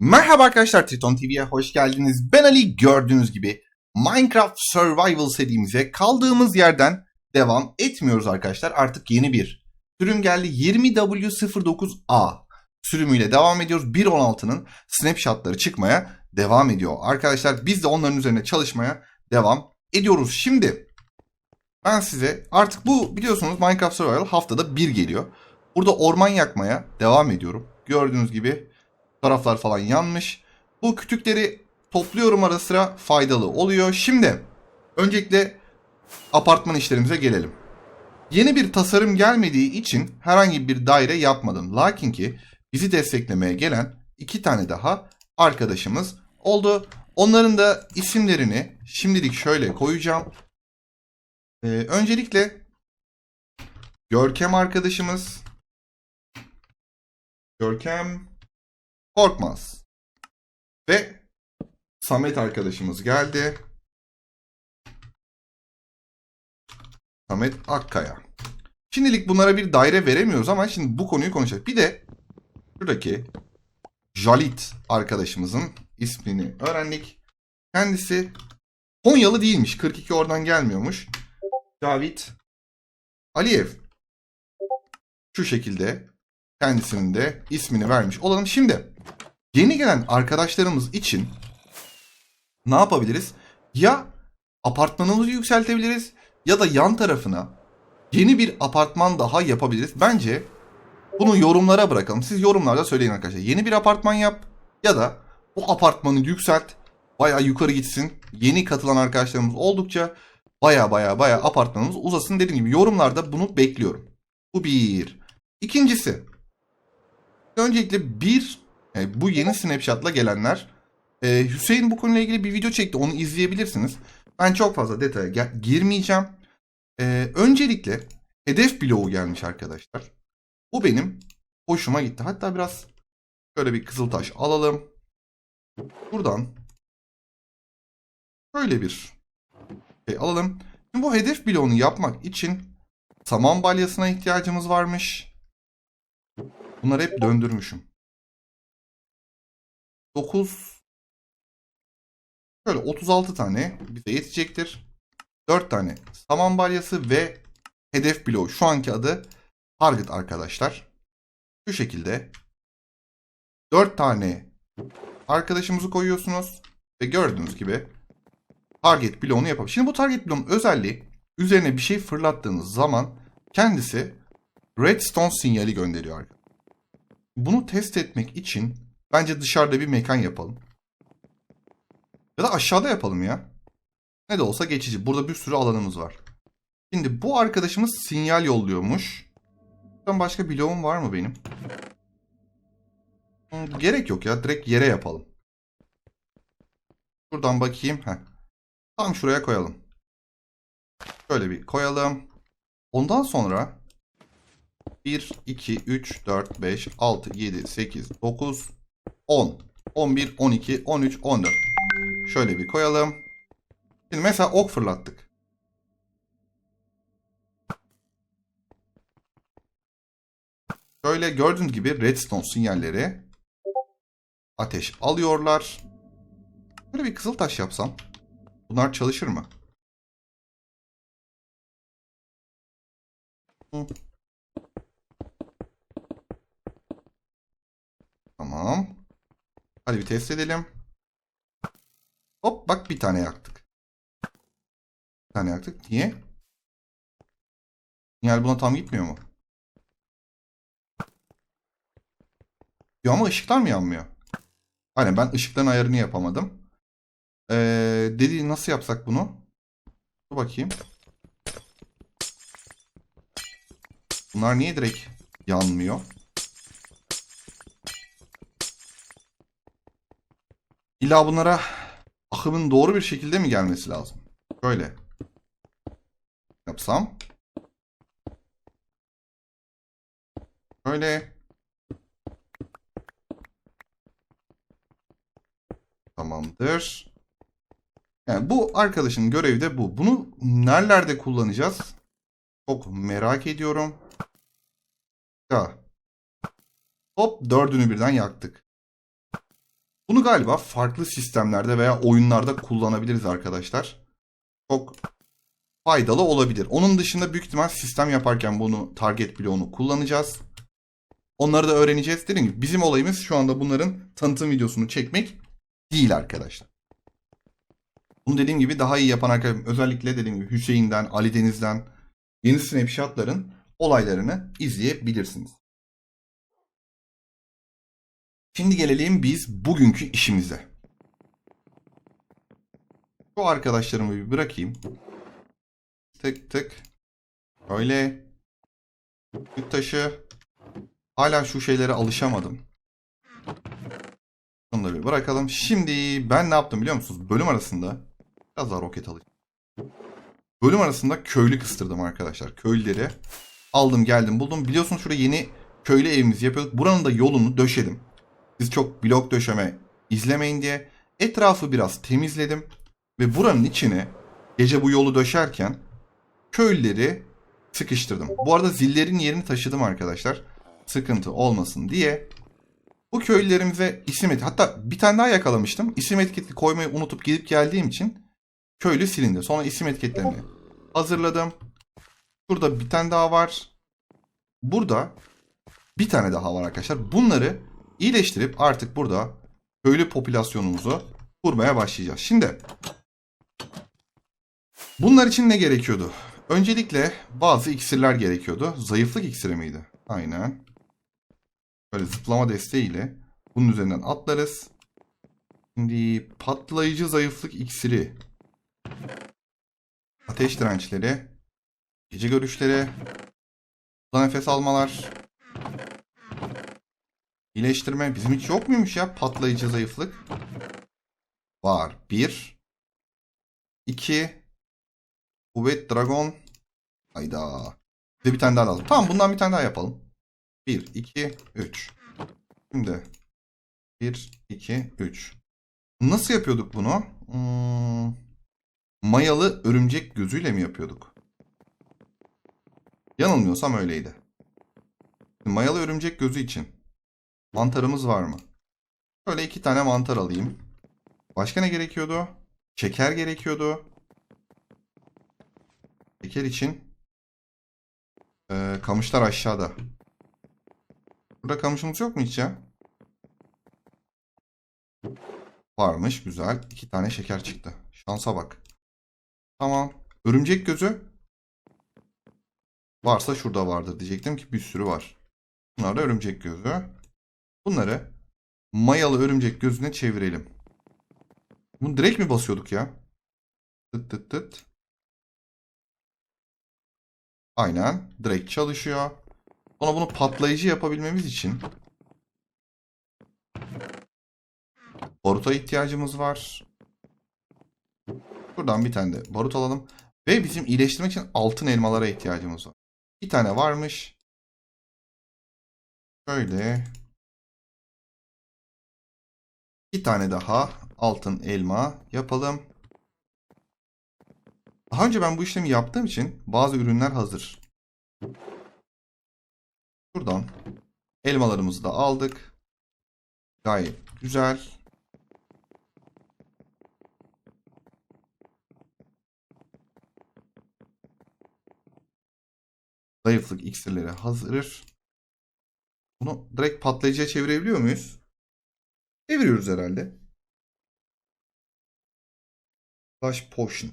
Merhaba arkadaşlar Triton TV'ye hoş geldiniz. Ben Ali gördüğünüz gibi Minecraft Survival serimize kaldığımız yerden devam etmiyoruz arkadaşlar. Artık yeni bir sürüm geldi. 20W09A sürümüyle devam ediyoruz. 1.16'nın snapshotları çıkmaya devam ediyor. Arkadaşlar biz de onların üzerine çalışmaya devam ediyoruz. Şimdi ben size artık bu biliyorsunuz Minecraft Survival haftada bir geliyor. Burada orman yakmaya devam ediyorum. Gördüğünüz gibi taraflar falan yanmış. Bu kütükleri topluyorum ara sıra faydalı oluyor. Şimdi öncelikle apartman işlerimize gelelim. Yeni bir tasarım gelmediği için herhangi bir daire yapmadım. Lakin ki bizi desteklemeye gelen iki tane daha arkadaşımız oldu. Onların da isimlerini şimdilik şöyle koyacağım. Ee, öncelikle Görkem arkadaşımız Görkem Korkmaz. Ve Samet arkadaşımız geldi. Samet Akkaya. Şimdilik bunlara bir daire veremiyoruz ama şimdi bu konuyu konuşacağız. Bir de şuradaki Jalit arkadaşımızın ismini öğrendik. Kendisi Konyalı değilmiş. 42 oradan gelmiyormuş. Cavit Aliyev. Şu şekilde kendisinin de ismini vermiş olalım. Şimdi yeni gelen arkadaşlarımız için ne yapabiliriz? Ya apartmanımızı yükseltebiliriz ya da yan tarafına yeni bir apartman daha yapabiliriz. Bence bunu yorumlara bırakalım. Siz yorumlarda söyleyin arkadaşlar. Yeni bir apartman yap ya da bu apartmanı yükselt. Baya yukarı gitsin. Yeni katılan arkadaşlarımız oldukça baya baya baya apartmanımız uzasın. Dediğim gibi yorumlarda bunu bekliyorum. Bu bir. İkincisi. Öncelikle bir e, bu yeni snapshot'la gelenler e, Hüseyin bu konuyla ilgili bir video çekti. Onu izleyebilirsiniz. Ben çok fazla detaya girmeyeceğim. E, öncelikle hedef bloğu gelmiş arkadaşlar. Bu benim hoşuma gitti. Hatta biraz şöyle bir kızıltaş alalım. Buradan böyle bir şey alalım. Şimdi bu hedef bloğunu yapmak için saman balyasına ihtiyacımız varmış. Bunları hep döndürmüşüm. 9 Şöyle 36 tane bize yetecektir. 4 tane saman balyası ve hedef bloğu. Şu anki adı target arkadaşlar. Şu şekilde 4 tane arkadaşımızı koyuyorsunuz ve gördüğünüz gibi target bloğunu yapabilir. Şimdi bu target bloğun özelliği üzerine bir şey fırlattığınız zaman kendisi redstone sinyali gönderiyor. Bunu test etmek için bence dışarıda bir mekan yapalım. Ya da aşağıda yapalım ya. Ne de olsa geçici. Burada bir sürü alanımız var. Şimdi bu arkadaşımız sinyal yolluyormuş. Buradan başka bloğum var mı benim? Hmm, Gerek yok ya. Direkt yere yapalım. Buradan bakayım. Heh. Tam şuraya koyalım. Şöyle bir koyalım. Ondan sonra 1, 2, 3, 4, 5, 6, 7, 8, 9, 10, 11, 12, 13, 14. Şöyle bir koyalım. Şimdi mesela ok fırlattık. Şöyle gördüğünüz gibi redstone sinyalleri ateş alıyorlar. Böyle bir kızıl taş yapsam bunlar çalışır mı? Hı. Tamam. Hadi bir test edelim. Hop bak bir tane yaktık. Bir tane yaktık. Niye? Sinyal buna tam gitmiyor mu? Ya ama ışıklar mı yanmıyor? Aynen ben ışıkların ayarını yapamadım. Ee, dedi nasıl yapsak bunu? Dur bakayım. Bunlar niye direkt yanmıyor? İlla bunlara akımın doğru bir şekilde mi gelmesi lazım? Böyle. Yapsam. Böyle. Tamamdır. Yani bu arkadaşın görevi de bu. Bunu nerelerde kullanacağız? Çok merak ediyorum. Ya. Hop dördünü birden yaktık. Bunu galiba farklı sistemlerde veya oyunlarda kullanabiliriz arkadaşlar. Çok faydalı olabilir. Onun dışında büyük ihtimal sistem yaparken bunu target bloğunu kullanacağız. Onları da öğreneceğiz. Dediğim gibi bizim olayımız şu anda bunların tanıtım videosunu çekmek değil arkadaşlar. Bunu dediğim gibi daha iyi yapan arkadaşlar özellikle dediğim gibi Hüseyin'den, Ali Deniz'den yeni snapshotların olaylarını izleyebilirsiniz. Şimdi gelelim biz bugünkü işimize. Bu arkadaşlarımı bir bırakayım. Tık tık. Öyle. Yük taşı. Hala şu şeylere alışamadım. Bunu da bir bırakalım. Şimdi ben ne yaptım biliyor musunuz? Bölüm arasında biraz daha roket alayım. Bölüm arasında köylü kıstırdım arkadaşlar. Köylüleri aldım geldim buldum. Biliyorsunuz şurada yeni köylü evimizi yapıyorduk. Buranın da yolunu döşedim. Siz çok blok döşeme izlemeyin diye. Etrafı biraz temizledim. Ve buranın içine gece bu yolu döşerken köylüleri sıkıştırdım. Bu arada zillerin yerini taşıdım arkadaşlar. Sıkıntı olmasın diye. Bu köylülerimize isim etiketi hatta bir tane daha yakalamıştım. İsim etiketi koymayı unutup gidip geldiğim için köylü silindi. Sonra isim etiketlerini hazırladım. Burada bir tane daha var. Burada bir tane daha var arkadaşlar. Bunları iyileştirip artık burada köylü popülasyonumuzu kurmaya başlayacağız. Şimdi bunlar için ne gerekiyordu? Öncelikle bazı iksirler gerekiyordu. Zayıflık iksiri miydi? Aynen. Böyle zıplama desteğiyle bunun üzerinden atlarız. Şimdi patlayıcı zayıflık iksiri. Ateş dirençleri. Gece görüşleri. Nefes almalar. İyileştirme. Bizim hiç yok muymuş ya patlayıcı zayıflık? Var. Bir. İki. Kuvvet Dragon. Hayda. Bir tane daha lazım. Tamam bundan bir tane daha yapalım. 1, 2, 3. Şimdi 1, 2, 3. Nasıl yapıyorduk bunu? Hmm, mayalı örümcek gözüyle mi yapıyorduk? Yanılmıyorsam öyleydi. Mayalı örümcek gözü için mantarımız var mı? Şöyle iki tane mantar alayım. Başka ne gerekiyordu? Şeker gerekiyordu. Şeker için ee, kamışlar aşağıda. Burada kamışımız yok mu hiç ya? Varmış güzel. İki tane şeker çıktı. Şansa bak. Tamam. Örümcek gözü. Varsa şurada vardır diyecektim ki bir sürü var. Bunlar da örümcek gözü. Bunları mayalı örümcek gözüne çevirelim. Bunu direkt mi basıyorduk ya? Tıt tıt tıt. Aynen. Direkt çalışıyor. Sonra bunu patlayıcı yapabilmemiz için baruta ihtiyacımız var. Buradan bir tane de barut alalım. Ve bizim iyileştirmek için altın elmalara ihtiyacımız var. Bir tane varmış. Şöyle. Bir tane daha altın elma yapalım. Daha önce ben bu işlemi yaptığım için bazı ürünler hazır. Buradan elmalarımızı da aldık. Gayet güzel. Zayıflık iksirleri hazır. Bunu direkt patlayıcıya çevirebiliyor muyuz? Çeviriyoruz herhalde. Flash Potion.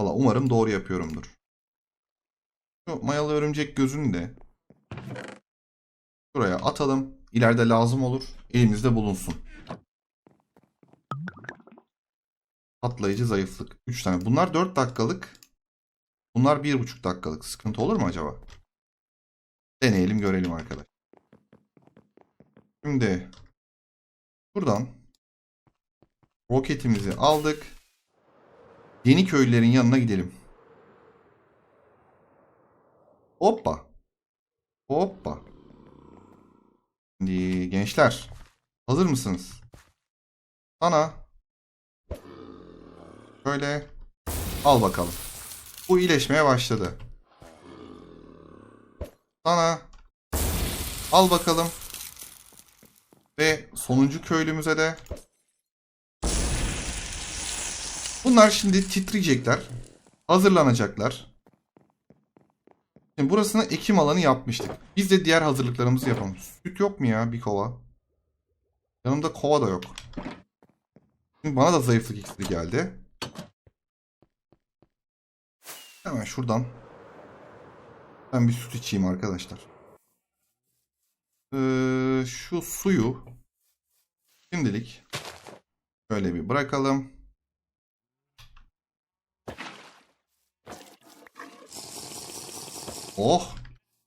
Valla umarım doğru yapıyorumdur. Şu mayalı örümcek gözünü de Buraya atalım. İleride lazım olur. Elimizde bulunsun. Patlayıcı zayıflık. 3 tane. Bunlar 4 dakikalık. Bunlar 1,5 dakikalık. Sıkıntı olur mu acaba? Deneyelim görelim arkadaş. Şimdi buradan roketimizi aldık. Yeni köylülerin yanına gidelim. Hoppa. Hoppa. Şimdi gençler hazır mısınız? Sana şöyle al bakalım. Bu iyileşmeye başladı. Sana al bakalım. Ve sonuncu köylümüze de Bunlar şimdi titriyecekler. Hazırlanacaklar. Şimdi burasını ekim alanı yapmıştık. Biz de diğer hazırlıklarımızı yapalım. Süt yok mu ya bir kova? Yanımda kova da yok. Şimdi bana da zayıflık iksiri geldi. Hemen şuradan. Ben bir süt içeyim arkadaşlar. Ee, şu suyu şimdilik şöyle bir bırakalım. Oh.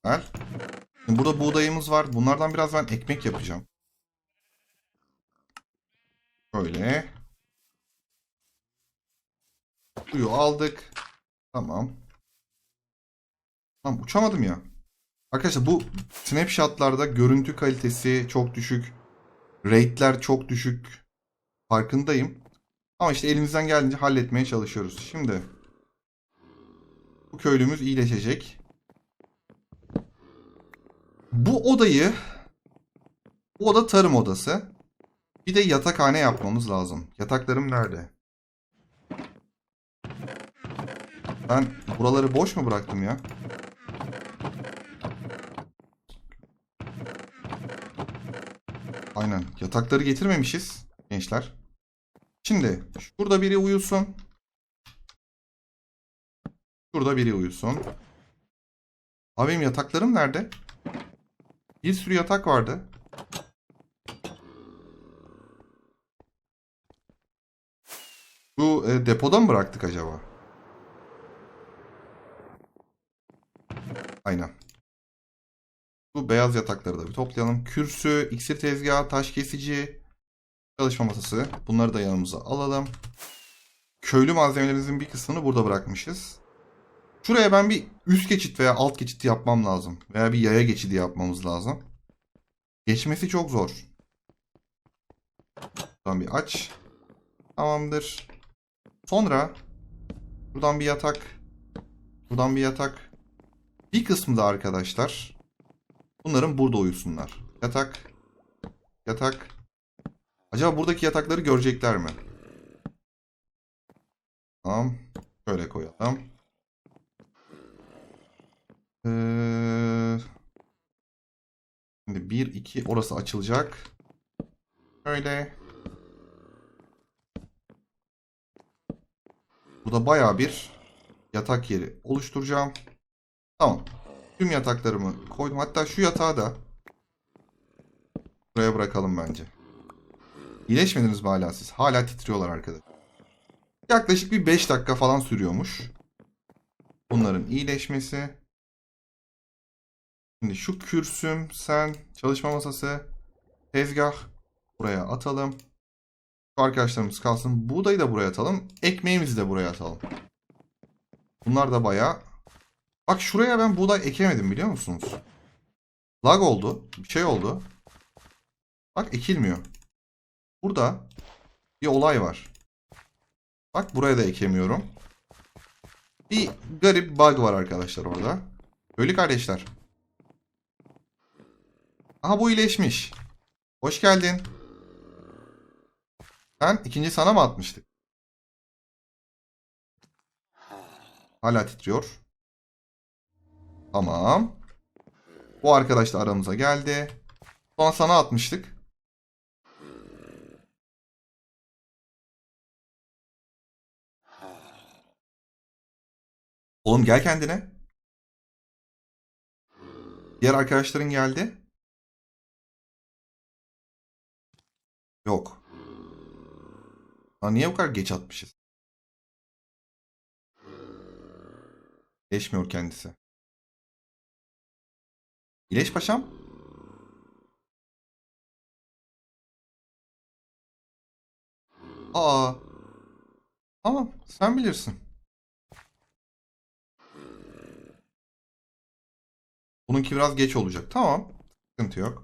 Güzel. Şimdi burada buğdayımız var. Bunlardan biraz ben ekmek yapacağım. Böyle. Suyu aldık. Tamam. Tamam uçamadım ya. Arkadaşlar bu snapshotlarda görüntü kalitesi çok düşük. Rate'ler çok düşük. Farkındayım. Ama işte elimizden geldiğince halletmeye çalışıyoruz. Şimdi bu köylümüz iyileşecek. Bu odayı bu oda tarım odası. Bir de yatakhane yapmamız lazım. Yataklarım nerede? Ben buraları boş mu bıraktım ya? Aynen. Yatakları getirmemişiz gençler. Şimdi şurada biri uyusun. Şurada biri uyusun. Abi benim yataklarım nerede? Bir sürü yatak vardı. Bu e, depoda mı bıraktık acaba? Aynen. Bu beyaz yatakları da bir toplayalım. Kürsü, iksir tezgahı, taş kesici, çalışma masası. Bunları da yanımıza alalım. Köylü malzemelerimizin bir kısmını burada bırakmışız. Şuraya ben bir üst geçit veya alt geçit yapmam lazım. Veya bir yaya geçidi yapmamız lazım. Geçmesi çok zor. Buradan bir aç. Tamamdır. Sonra buradan bir yatak. Buradan bir yatak. Bir kısmı da arkadaşlar bunların burada uyusunlar. Yatak. Yatak. Acaba buradaki yatakları görecekler mi? Tamam. Şöyle koyalım. Ee, şimdi 1, 2 orası açılacak. Şöyle. Burada bayağı bir yatak yeri oluşturacağım. Tamam. Tüm yataklarımı koydum. Hatta şu yatağı da buraya bırakalım bence. İyileşmediniz mi hala siz? Hala titriyorlar arkadaşlar. Yaklaşık bir 5 dakika falan sürüyormuş. Bunların iyileşmesi. Şimdi şu kürsüm, sen, çalışma masası, tezgah buraya atalım. Şu arkadaşlarımız kalsın. Buğdayı da buraya atalım. Ekmeğimizi de buraya atalım. Bunlar da bayağı... Bak şuraya ben buğday ekemedim biliyor musunuz? Lag oldu. Bir şey oldu. Bak ekilmiyor. Burada bir olay var. Bak buraya da ekemiyorum. Bir garip bug var arkadaşlar orada. Öyle kardeşler. Aha bu iyileşmiş. Hoş geldin. Ben ikinci sana mı atmıştık? Hala titriyor. Tamam. Bu arkadaş da aramıza geldi. Sonra sana atmıştık. Oğlum gel kendine. Diğer arkadaşların geldi. Yok. Lan niye bu kadar geç atmışız? Geçmiyor kendisi. İleş paşam. Aa. Tamam, sen bilirsin. Bununki biraz geç olacak. Tamam. Sıkıntı yok.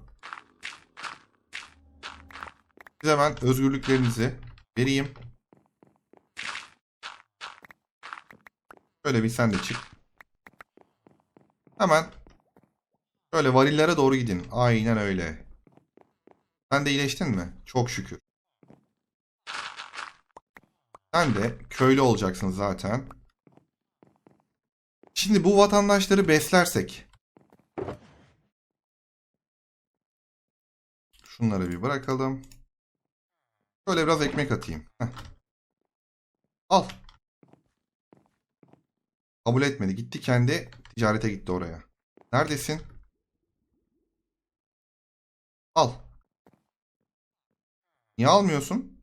Size hemen özgürlüklerinizi vereyim. Şöyle bir sen de çık. Hemen şöyle varillere doğru gidin. Aynen öyle. Sen de iyileştin mi? Çok şükür. Sen de köylü olacaksın zaten. Şimdi bu vatandaşları beslersek. Şunları bir bırakalım. Şöyle biraz ekmek atayım. Heh. Al. Kabul etmedi. Gitti kendi ticarete gitti oraya. Neredesin? Al. Niye almıyorsun?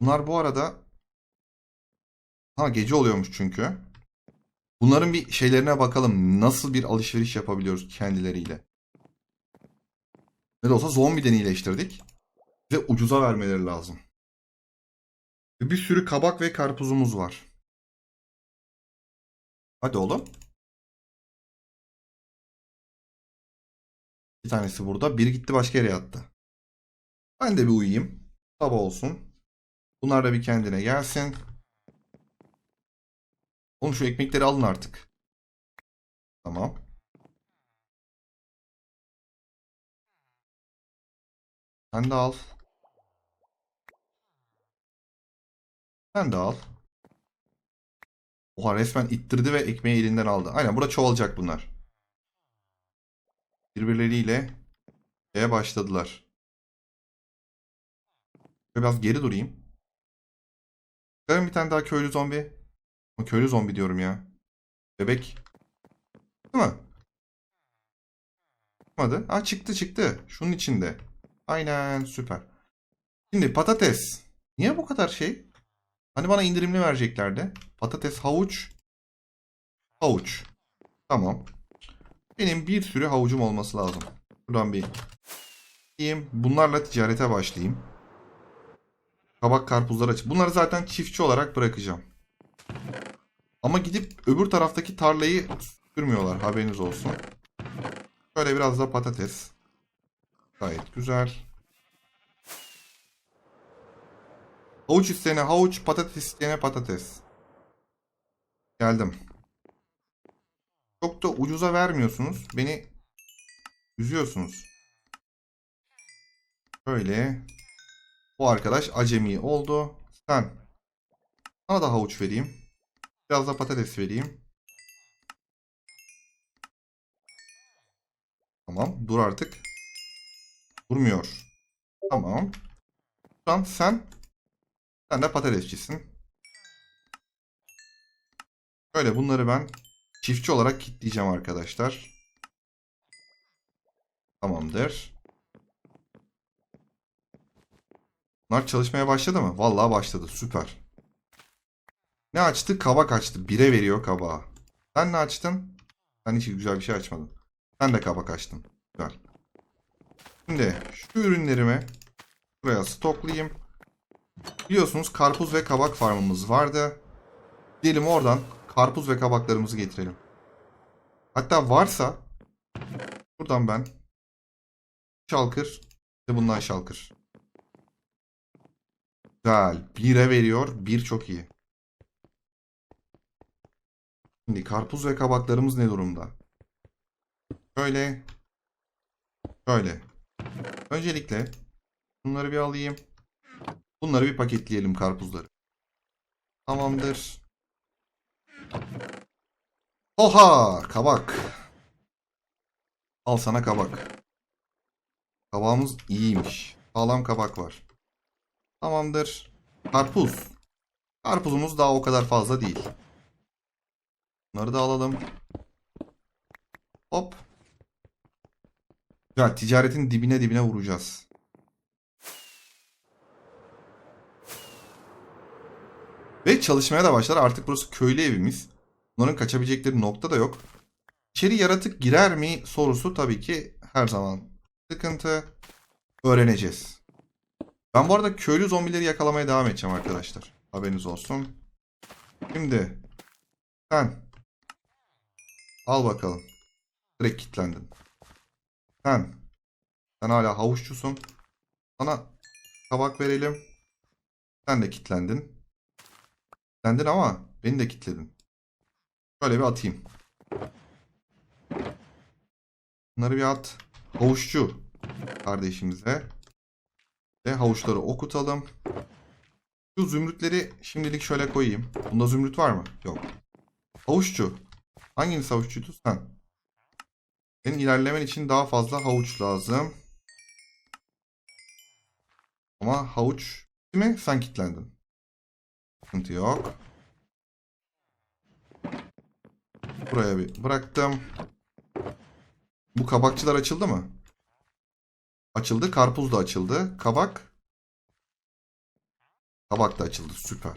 Bunlar bu arada ha gece oluyormuş çünkü. Bunların bir şeylerine bakalım. Nasıl bir alışveriş yapabiliyoruz kendileriyle. Ne de olsa zombiden iyileştirdik. Ve ucuza vermeleri lazım. Bir sürü kabak ve karpuzumuz var. Hadi oğlum. Bir tanesi burada. Biri gitti başka yere yattı. Ben de bir uyuyayım. Sabah olsun. Bunlar da bir kendine gelsin. Oğlum şu ekmekleri alın artık. Tamam. Sen de al. Sen de al. Oha resmen ittirdi ve ekmeği elinden aldı. Aynen burada çoğalacak bunlar. Birbirleriyle şeye başladılar. Biraz geri durayım. Çıkarım bir tane daha köylü zombi. Ama köylü zombi diyorum ya. Bebek. Değil mi? Çıkmadı. Aa çıktı çıktı. Şunun içinde. Aynen süper. Şimdi patates. Niye bu kadar şey? Hani bana indirimli vereceklerdi. Patates, havuç. Havuç. Tamam. Benim bir sürü havucum olması lazım. Buradan bir diyeyim. Bunlarla ticarete başlayayım. Kabak karpuzlar aç. Bunları zaten çiftçi olarak bırakacağım. Ama gidip öbür taraftaki tarlayı sürmüyorlar. Haberiniz olsun. Şöyle biraz da patates. Gayet güzel. Havuç isteyene havuç, patates isteyene patates. Geldim. Çok da ucuza vermiyorsunuz. Beni üzüyorsunuz. Böyle. Bu arkadaş acemi oldu. Sen. Sana da havuç vereyim. Biraz da patates vereyim. Tamam. Dur artık. Durmuyor. Tamam. Şu an sen sen de patatesçisin. Böyle bunları ben çiftçi olarak kitleyeceğim arkadaşlar. Tamamdır. Bunlar çalışmaya başladı mı? Vallahi başladı. Süper. Ne açtı? Kabak açtı. Bire veriyor kabağı. Sen ne açtın? Sen hiç güzel bir şey açmadın. Sen de kabak açtın. Güzel. Şimdi şu ürünlerimi buraya stoklayayım. Biliyorsunuz karpuz ve kabak farmımız vardı. Diyelim oradan karpuz ve kabaklarımızı getirelim. Hatta varsa buradan ben şalkır ve bundan şalkır. Güzel. Bire veriyor. Bir çok iyi. Şimdi karpuz ve kabaklarımız ne durumda? Şöyle. Şöyle. Öncelikle bunları bir alayım. Bunları bir paketleyelim karpuzları. Tamamdır. Oha! Kabak. Al sana kabak. Kabağımız iyiymiş. Sağlam kabak var. Tamamdır. Karpuz. Karpuzumuz daha o kadar fazla değil. Bunları da alalım. Hop. Ya ticaretin dibine dibine vuracağız. Ve çalışmaya da başlar. Artık burası köylü evimiz. Bunların kaçabilecekleri nokta da yok. İçeri yaratık girer mi sorusu tabii ki her zaman sıkıntı. Öğreneceğiz. Ben bu arada köylü zombileri yakalamaya devam edeceğim arkadaşlar. Haberiniz olsun. Şimdi sen al bakalım. Direkt kilitlendin. Sen sen hala havuççusun. Sana tabak verelim. Sen de kilitlendin. Kilitlendin ama beni de kilitledin. Şöyle bir atayım. Bunları bir at. Havuççu. kardeşimize. Ve havuçları okutalım. Şu zümrütleri şimdilik şöyle koyayım. Bunda zümrüt var mı? Yok. Havuççu. Hanginiz havuççuydu? Sen. Senin ilerlemen için daha fazla havuç lazım. Ama havuç mi? Sen kilitlendin. Sıkıntı yok. Buraya bir bıraktım. Bu kabakçılar açıldı mı? Açıldı. Karpuz da açıldı. Kabak. Kabak da açıldı. Süper.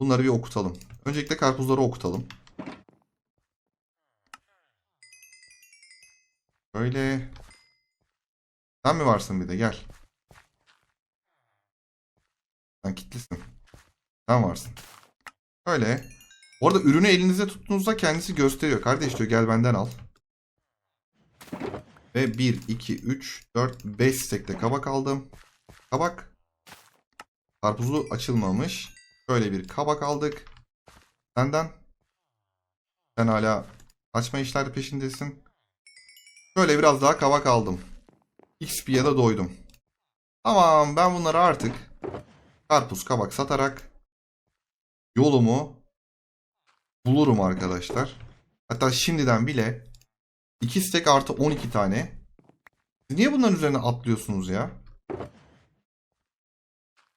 Bunları bir okutalım. Öncelikle karpuzları okutalım. Böyle. Sen mi varsın bir de gel. Sen kilitlisin. Sen varsın. Öyle. Orada ürünü elinizde tuttuğunuzda kendisi gösteriyor. Kardeş diyor gel benden al. Ve 1, 2, 3, 4, 5 stekte kabak aldım. Kabak. Karpuzu açılmamış. Böyle bir kabak aldık. Senden. Sen hala açma işleri peşindesin. Böyle biraz daha kabak aldım. XP'ye de doydum. Tamam ben bunları artık karpuz kabak satarak yolumu bulurum arkadaşlar. Hatta şimdiden bile 2 stek artı 12 tane. Niye bunların üzerine atlıyorsunuz ya?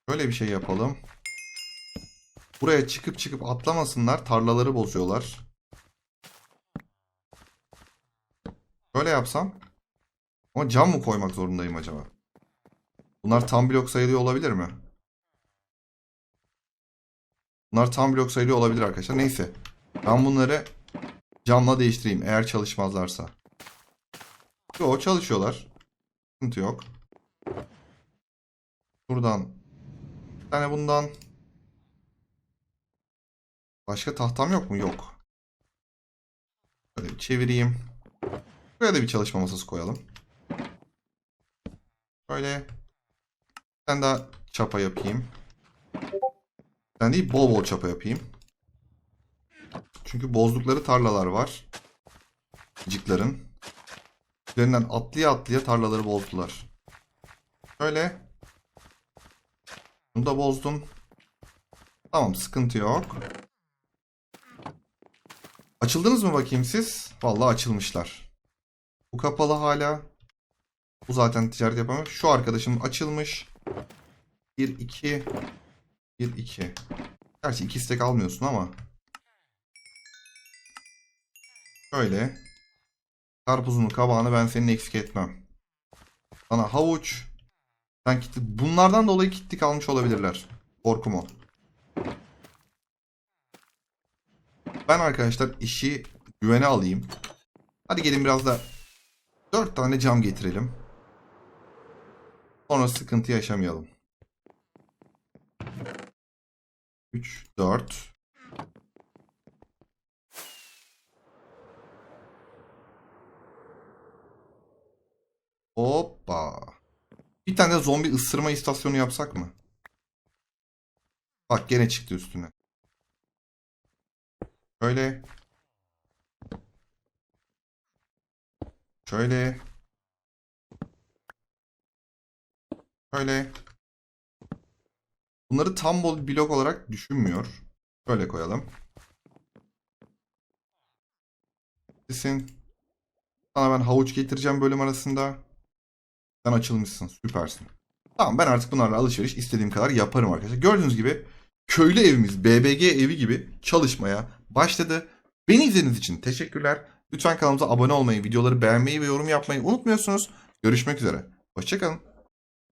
Böyle bir şey yapalım. Buraya çıkıp çıkıp atlamasınlar. Tarlaları bozuyorlar. Böyle yapsam. Ama cam mı koymak zorundayım acaba? Bunlar tam blok sayılıyor olabilir mi? Bunlar tam blok sayılıyor olabilir arkadaşlar. Neyse. Ben bunları camla değiştireyim eğer çalışmazlarsa. Yo çalışıyorlar. Sıkıntı yok. Buradan bir tane bundan. Başka tahtam yok mu? Yok. Böyle bir çevireyim. Buraya da bir çalışma masası koyalım. Böyle. Ben daha çapa yapayım. Ben değil bol bol çapa yapayım. Çünkü bozdukları tarlalar var. Cıkların. Üzerinden atlaya atlaya tarlaları bozdular. Şöyle. Bunu da bozdum. Tamam sıkıntı yok. Açıldınız mı bakayım siz? Vallahi açılmışlar. Bu kapalı hala. Bu zaten ticaret yapamıyor. Şu arkadaşım açılmış. 1 2 1 2. Gerçi 2 istek almıyorsun ama. Şöyle. Karpuzunu, kabağını ben senin eksik etmem. Sana havuç. Sen kitli... Bunlardan dolayı kitli kalmış olabilirler. Korkum o. Ben arkadaşlar işi güvene alayım. Hadi gelin biraz da 4 tane cam getirelim. Sonra sıkıntı yaşamayalım. 3, 4. Hoppa. Bir tane de zombi ısırma istasyonu yapsak mı? Bak gene çıktı üstüne. Şöyle. Şöyle. Şöyle. Bunları tam blok olarak düşünmüyor. Böyle koyalım. Kesin. Sana ben havuç getireceğim bölüm arasında. Sen açılmışsın. Süpersin. Tamam ben artık bunlarla alışveriş istediğim kadar yaparım arkadaşlar. Gördüğünüz gibi köylü evimiz BBG evi gibi çalışmaya başladı. Beni izlediğiniz için teşekkürler. Lütfen kanalımıza abone olmayı, videoları beğenmeyi ve yorum yapmayı unutmuyorsunuz. Görüşmek üzere. Hoşçakalın.